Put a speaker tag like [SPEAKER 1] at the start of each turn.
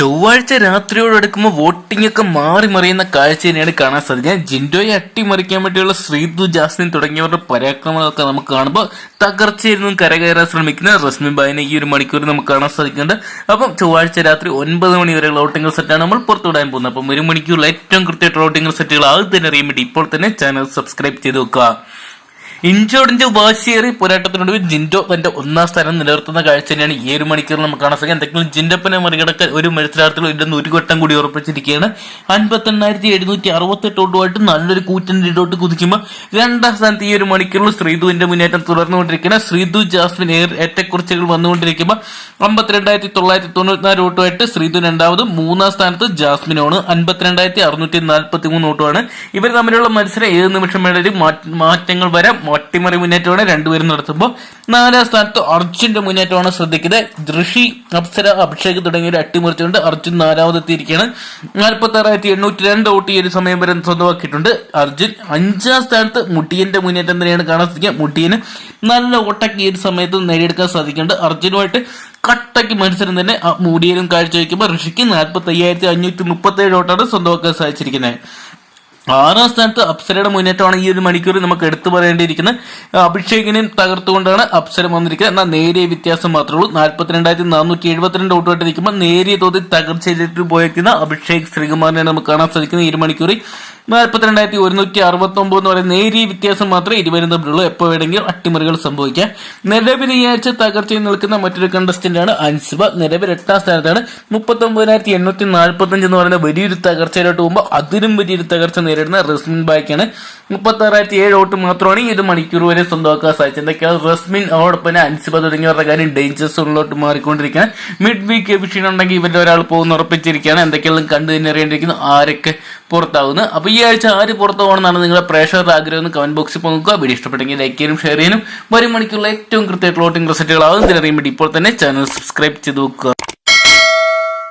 [SPEAKER 1] ചൊവ്വാഴ്ച രാത്രിയോട് എടുക്കുമ്പോൾ വോട്ടിംഗ് ഒക്കെ മാറി മറിയുന്ന കാഴ്ച തന്നെയാണ് കാണാൻ സാധിക്കുന്നത്. ജിൻഡോയെ അട്ടിമറിക്കാൻ വേണ്ടിയുള്ള ശ്രീദു ജാസ്മിൻ തുടങ്ങിയവരുടെ പരാക്രമങ്ങളൊക്കെ നമുക്ക് കാണുമ്പോൾ തകർച്ചയിരുന്നും കരകയറാൻ ശ്രമിക്കുന്ന റസ്മി ബായിനെ ഈ ഒരു മണിക്കൂർ നമുക്ക് കാണാൻ സാധിക്കുന്നുണ്ട്. അപ്പം ചൊവ്വാഴ്ച രാത്രി ഒൻപത് മണി വരെ വോട്ടിംഗ് സെറ്റാണ് നമ്മൾ പുറത്തുവിടാൻ പോകുന്നത്. അപ്പം ഒരു മണിക്കൂറിൽ ഏറ്റവും കൃത്യമായിട്ടുള്ള വോട്ടിംഗ് സെറ്റുകൾ ആദ്യം തന്നെ അറിയാൻ വേണ്ടി ഇപ്പോൾ തന്നെ ചാനൽ സബ്സ്ക്രൈബ് ചെയ്ത് വെക്കുക. ഇഞ്ചോടിഞ്ച് വാശിയേറി പോരാട്ടത്തിനൊടുവിൽ ജിൻഡോ തന്റെ ഒന്നാം സ്ഥാനം നിലനിർത്തുന്ന കാഴ്ച തന്നെയാണ് ഈ ഒരു മണിക്കൂറിൽ നമുക്ക് കാണാൻ സാധിക്കും എന്തെങ്കിലും ജിൻഡപ്പനെ മറികടക്കാൻ ഒരു മത്സരാർത്ഥികൾ ഇല്ലെന്ന് ഒരു ഘട്ടം കൂടി ഉറപ്പിച്ചിരിക്കുകയാണ്. അൻപത്തെണ്ണായിരത്തി എഴുന്നൂറ്റി അറുപത്തെട്ട് ഓട്ടുമായിട്ട് നല്ലൊരു കൂറ്റൻ ലീഡോട്ട് കുതിക്കുമ്പോൾ രണ്ടാം സ്ഥാനത്ത് ഈ ഒരു മണിക്കൂറിൽ ശ്രീധുവിന്റെ മുന്നേറ്റം തുടർന്നുകൊണ്ടിരിക്കുന്ന ശ്രീധു ജാസ്മിൻ ഏറ്റക്കുറിച്ചുകൾ വന്നുകൊണ്ടിരിക്കുമ്പോൾ അമ്പത്തിരണ്ടായിരത്തി തൊള്ളായിരത്തി തൊണ്ണൂറ്റിനാല് ഓട്ടുമായിട്ട് ശ്രീധു രണ്ടാമതും മൂന്നാം സ്ഥാനത്ത് ജാസ്മിനാണ്. അൻപത്തിരണ്ടായിരത്തി അറുന്നൂറ്റി നാൽപ്പത്തി മൂന്ന് ഓട്ടുമാണ്. ഇവർ തമ്മിലുള്ള മത്സരം ഏത് നിമിഷം മാറ്റ- മാറ്റങ്ങൾ വരാം. അട്ടിമറി മുന്നേറ്റമാണ്. രണ്ടുപേരും നടത്തുമ്പോൾ നാലാം സ്ഥാനത്ത് അർജുന്റെ മുന്നേറ്റമാണ് ശ്രദ്ധിക്കുന്നത്. ഋഷി അപ്സര അഭിഷേക് തുടങ്ങിയ ഒരു അട്ടിമറിച്ചുകൊണ്ട് അർജുൻ നാലാമതെത്തിയിരിക്കുകയാണ്. നാൽപ്പത്തി ആറായിരത്തി എണ്ണൂറ്റി രണ്ട് വോട്ട് ഈ ഒരു സമയം വരെ സ്വന്തമാക്കിയിട്ടുണ്ട്. അർജുൻ അഞ്ചാം സ്ഥാനത്ത് മുട്ടിയന്റെ മുന്നേറ്റം തന്നെയാണ് കാണാൻ സാധിക്കുക. മുട്ടിയന് നല്ല വോട്ടൊക്കെ ഈ ഒരു സമയത്ത് നേടിയെടുക്കാൻ സാധിക്കുന്നുണ്ട്. അർജുനുമായിട്ട് കട്ടയ്ക്ക് മത്സരം തന്നെ മൂടിയനും കാഴ്ചവെക്കുമ്പോൾ ഋഷിക്ക് നാൽപ്പത്തി അയ്യായിരത്തി അഞ്ഞൂറ്റി മുപ്പത്തി ഏഴ് വോട്ടാണ് സ്വന്തമാക്കാൻ സാധിച്ചിരിക്കുന്നത്. ആറാം സ്ഥാനത്ത് അപ്സരയുടെ മുന്നേറ്റമാണ് ഈ ഒരു മണിക്കൂർ നമുക്ക് എടുത്തു പറയേണ്ടിയിരിക്കുന്നത്. അഭിഷേകിനെയും തകർത്തുകൊണ്ടാണ് അപ്സര വന്നിരിക്കുന്നത്. എന്നാൽ നേരിയ വ്യത്യാസം മാത്രമേ ഉള്ളൂ. നാൽപ്പത്തിരണ്ടായിരത്തി നാനൂറ്റി എഴുപത്തിരണ്ട് വോട്ടുമായിട്ട് നിൽക്കുമ്പോൾ നേരിയ തോതിൽ തകർച്ചയിലേക്ക് പോയിരിക്കുന്ന അഭിഷേക് ശ്രീകുമാറിനെ നമുക്ക് കാണാൻ സാധിക്കുന്നത് ഈ ഒരു മണിക്കൂറിൽ. നാൽപ്പത്തിരണ്ടായിരത്തി ഒരുന്നൂറ്റി അറുപത്തി ഒമ്പത് എന്ന് പറയുന്ന നേരിയ വ്യത്യാസം മാത്രമേ ഇരുവരും തമ്മിലുള്ളൂ. എപ്പോൾ വേണമെങ്കിലും അട്ടിമറികൾ സംഭവിക്കാം. നിലവിൽ ഈ ആഴ്ച തകർച്ചയിൽ നിൽക്കുന്ന മറ്റൊരു കണ്ടസ്റ്റന്റാണ് അൻസിബ. നിലവിൽ എട്ടാം സ്ഥാനത്താണ്. മുപ്പത്തി ഒമ്പതിനായിരത്തി എണ്ണൂറ്റി നാൽപ്പത്തി അഞ്ച് എന്ന് പറയുന്ന വലിയൊരു തകർച്ചയിലോട്ട് പോകുമ്പോൾ അതിലും വലിയൊരു തകർച്ച നേരിടുന്ന റസ്മിൻ ബായ്ക്കാണ്. മുപ്പത്തി ആറായിരത്തി ഏഴ് വോട്ട് മാത്രമാണ് ഈ ഒരു മണിക്കൂർ വരെ സ്വന്തമാക്കാൻ സാധിച്ചത്. എന്തൊക്കെയാണ്? റസ്മിൻ അതോടൊപ്പം അൻസുബ അൻസിബ തുടങ്ങിയവരുടെ കാര്യം ഡേഞ്ചർ സോണിലോട്ട് മാറിക്കൊണ്ടിരിക്കുകയാണ്. മിഡ് വീക്ക് എഫിഷ്യൻ ഉണ്ടെങ്കിൽ ഇവരുടെ ഒരാൾ പോകുന്ന ഉറപ്പിച്ചിരിക്കുകയാണ്. എന്തൊക്കെയാണ് കണ്ടു തന്നെ അറിയേണ്ടിയിരിക്കുന്നു? ആരൊക്കെ പുറത്താവുന്നു? അപ്പൊ ഈ ആഴ്ച ആര് പുറത്തു പോകണമെന്നാണ് നിങ്ങളുടെ പ്രേക്ഷകരുടെ ആഗ്രഹം എന്ന് കമന്റ് ബോക്സിൽ നോക്കുക വീഡിയോ ഇഷ്ടപ്പെട്ടെങ്കിൽ ലൈക്ക് ചെയ്യാനും ഷെയർ ചെയ്യാനും. വരും മണിക്കുള്ള ഏറ്റവും കൃത്യമായിട്ടുള്ള വോട്ടിംഗ് റിസൾട്ടുകൾ ആകും അറിയാൻ വേണ്ടി ഇപ്പോൾ തന്നെ ചാനൽ സബ്സ്ക്രൈബ് ചെയ്ത് നോക്കുക